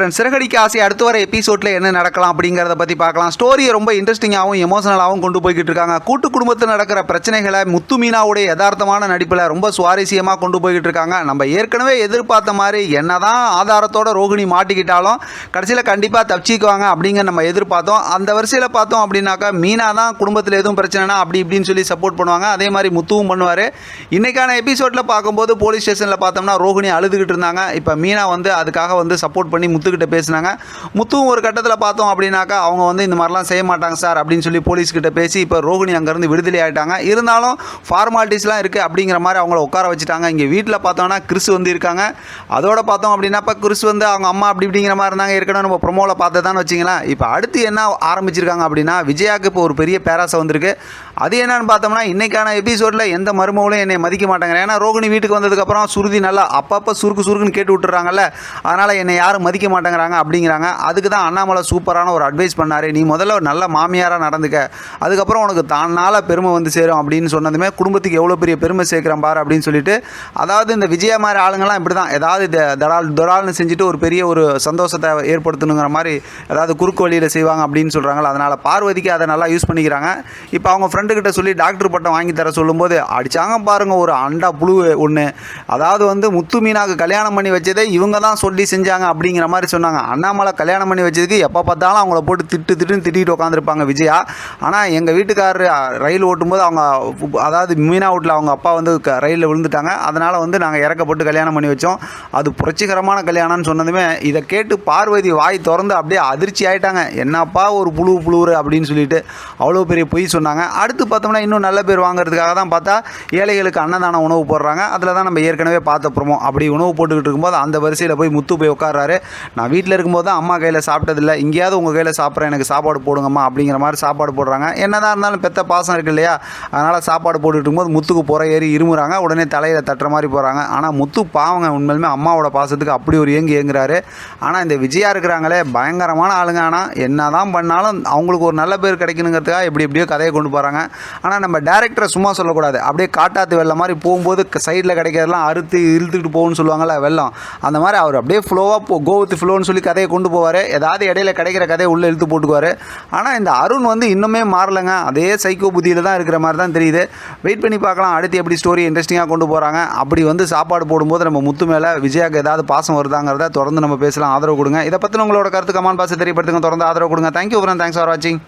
Friends Siragadikka ஆசை அடுத்து வர எபிசோட்ல என்ன நடக்கலாம் அப்படிங்கிறத பற்றி பார்க்கலாம். ஸ்டோரியை ரொம்ப இன்ட்ரெஸ்டிங்காகவும் எமோஷனலாகவும் கொண்டு போய்கிட்டு இருக்காங்க. கூட்டு குடும்பத்தில் நடக்கிற பிரச்சனைகளை முத்து மீனாவுடைய யதார்த்தமான நடிப்பில் ரொம்ப சுவாரஸ்யமாக கொண்டு போய்கிட்டு இருக்காங்க. நம்ம ஏற்கனவே எதிர்பார்த்த மாதிரி என்னதான் ஆதாரத்தோட ரோகிணி மாட்டிக்கிட்டாலும் கடைசியில் கண்டிப்பாக தப்பிச்சிக்குவாங்க அப்படிங்கிற நம்ம எதிர்பார்த்தோம். அந்த வரிசையில் பார்த்தோம் அப்படின்னாக்கா மீனா தான் குடும்பத்தில் எதுவும் பிரச்சனைனா அப்படி இப்படின்னு சொல்லி சப்போர்ட் பண்ணுவாங்க. அதே மாதிரி முத்துவும் பண்ணுவார். இன்னைக்கான எபிசோடில் பார்க்கும்போது போலீஸ் ஸ்டேஷனில் பார்த்தோம்னா ரோகிணி அழுதுகிட்டு இருந்தாங்க. இப்போ மீனா வந்து அதுக்காக வந்து சப்போர்ட் பண்ணி முத்து முத்துக்கிட்ட பேசினாங்க. முத்துவும் ஒரு கட்டத்தில் பார்த்தோம் அப்படின்னாக்கா அவங்க வந்து இந்த மாதிரிலாம் செய்ய மாட்டாங்க சார் அப்படின்னு சொல்லி போலீஸ்கிட்ட பேசி இப்போ ரோகிணி அங்கேருந்து விடுதலை ஆகிட்டாங்க இருந்தாலும் ஃபார்மாலிட்டிஸ்லாம் இருக்குது அப்படிங்கிற மாதிரி அவங்கள உட்கார வச்சுட்டாங்க. இங்கே வீட்டில் பார்த்தோம்னா கிறிஸ் வந்து இருக்காங்க. அதோட பார்த்தோம் அப்படின்னா இப்போ கிறிஸ் வந்து அவங்க அம்மா அப்படி இப்படிங்கிற மாதிரி இருந்தாங்க. ஏற்கனவே நம்ம ப்ரொமோவில் பார்த்ததான்னு வச்சிங்களேன். இப்போ அடுத்து என்ன ஆரம்பிச்சிருக்காங்க அப்படின்னா விஜயாவுக்கு இப்போ ஒரு பெரிய பேராசை வந்திருக்கு. அது என்னன்னு பார்த்தோம்னா இன்றைக்கான எபிசோடில் எந்த மருமகளும் என்னை மதிக்க மாட்டாங்க. ஏன்னா ரோகிணி வீட்டுக்கு வந்ததுக்கப்புறம் சுருதி நல்லா அப்பப்போ சுருக்கு சுருக்குன்னு கேட்டு விட்டுறாங்கல்ல. அதனால் என்னை யாரும் மதிக்க மாட்டேங்கிறாங்க அப்படிங்கிறாங்க. அதுக்கு தான் அண்ணாமலை சூப்பரான ஒரு அட்வைஸ் பண்ணார். நீ முதல்ல ஒரு நல்ல மாமியாராக நடந்துக்க. அதுக்கப்புறம் உனக்கு தானால பெருமை வந்து சேரும் அப்படின்னு சொன்னதுமே குடும்பத்துக்கு எவ்வளோ பெரிய பெருமை சேர்க்குறேன் பாரு அப்படின்னு சொல்லிட்டு அதாவது இந்த விஜயா மாதிரி ஆளுங்கள்லாம் இப்படி தான் ஏதாவது தடால் தொடால்னு செஞ்சுட்டு ஒரு பெரிய ஒரு சந்தோஷத்தை ஏற்படுத்தணுங்கிற மாதிரி ஏதாவது குறுக்கு வழியில் செய்வாங்க அப்படின்னு சொல்கிறாங்களா அதனால் பார்வதிக்கு அதை நல்லா யூஸ் பண்ணிக்கிறாங்க. இப்போ அவங்க ஃப்ரெண்டுக்கிட்ட சொல்லி டாக்டர் பட்டம் வாங்கி தர சொல்லும்போது அடிச்சாங்க பாருங்க ஒரு அண்டா புழு ஒன்று அதாவது வந்து முத்து மீனாக்கு கல்யாணம் பண்ணி வச்சதே இவங்க தான் சொல்லி செஞ்சாங்க அப்படிங்கிற மாதிரி சொன்னாங்க. அண்ணாமலை கல்யாணம் பண்ணி வச்சதுக்கு எப்போ பார்த்தாலும் அவங்கள போட்டு திட்டு திட்டுன்னு திட்டிட்டு உட்காந்துருப்பாங்க விஜயா. ஆனால் எங்கள் வீட்டுக்காரர் ரயில் ஓட்டும்போது அவங்க அதாவது மீனா வீட்டில் அவங்க அப்பா வந்து க ரயிலில் விழுந்துட்டாங்க. அதனால் வந்து நாங்கள் இறக்கப்பட்டு கல்யாணம் பண்ணி வச்சோம். அது புரட்சிகரமான கல்யாணம்னு சொன்னதுமே இதை கேட்டு பார்வதி வாய் திறந்து அப்படியே அதிர்ச்சி ஆயிட்டாங்க. என்னப்பா ஒரு புழு புழுவுரு அப்படின்னு சொல்லிட்டு அவ்வளோ பெரிய பொய் சொன்னாங்க. அடுத்து பார்த்தோம்னா இன்னும் நல்ல பேர் வாங்குறதுக்காக தான் பார்த்தா ஏழைகளுக்கு அன்னதான உணவு போடுறாங்க. அதில் தான் நம்ம ஏற்கனவே பார்த்த ப்ரோமோ அப்படி உணவு போட்டுக்கிட்டு இருக்கும்போது அந்த வரிசையில் போய் முத்து போய் உட்காறாரு நான் வீட்டில் இருக்கும்போது தான் அம்மா கையில் சாப்பிட்டதில்ல. எங்கேயாவது உங்கள் கையில் சாப்பிட்றேன். எனக்கு சாப்பாடு போடுங்கம்மா அப்படிங்கிற மாதிரி சாப்பாடு போடுறாங்க. என்னதான் இருந்தாலும் பெத்த பாசம் இருக்கு இல்லையா? அதனால் சாப்பாடு போட்டுட்டு இருக்கும்போது முத்துக்கு புற ஏறி இருமுறாங்க. உடனே தலையில் தட்டுற மாதிரி போகிறாங்க ஆனால் முத்து பாவங்க உண்மையிலுமே அம்மாவோட பாசத்துக்கு அப்படி ஒரு ஏங்கி ஏங்குறாரு ஆனால் இந்த விஜயா இருக்கிறாங்களே பயங்கரமான ஆளுங்க. ஆனால் என்ன தான் பண்ணாலும் அவங்களுக்கு ஒரு நல்ல பேர் கிடைக்கணுங்கிறதுக்காக எப்படி எப்படியோ கதையை கொண்டு போகிறாங்க ஆனால் நம்ம டேரக்டரை சும்மா சொல்லக்கூடாது. அப்படியே காட்டாத்து வெள்ளம் மாதிரி போகும்போது சைடில் கிடைக்கிறதெல்லாம் அறுத்து இழுத்துக்கிட்டு போகும்னு சொல்லுவாங்கள்ல வெள்ளம். அந்த மாதிரி அவர் அப்படியே ஃப்ளோவாக போ கோ ஃப்ளோன்னு சொல்லி கதையை கொண்டு போவார். ஏதாவது இடையில கிடைக்கிற கதையை உள்ளே இழுத்து போட்டுக்குவார். ஆனால் இந்த அருண் வந்து இன்னுமே மாறலைங்க. அதே சைக்கோ புத்தியில் தான் இருக்கிற மாதிரி தான் தெரியுது. வெயிட் பண்ணி பார்க்கலாம். அடுத்து எப்படி ஸ்டோரி இன்ட்ரெஸ்டிங்காக கொண்டு போகிறாங்க அப்படி வந்து சாப்பாடு போடும்போது நம்ம முத்து மேலே விஜயாக்கு ஏதாவது பாசம் வருதாங்கிறத தொடர்ந்து நம்ம பேசலாம். ஆதரவு கொடுங்க. இதை பற்றி உங்களோட கருத்து கமான் பாசை தெரியப்படுத்துங்க. தொடர்ந்து ஆதரவு கொடுங்க. தேங்க்யூ ஃப்ரெண்ட் தேங்க்ஸ் ஃபார் வாட்சிங்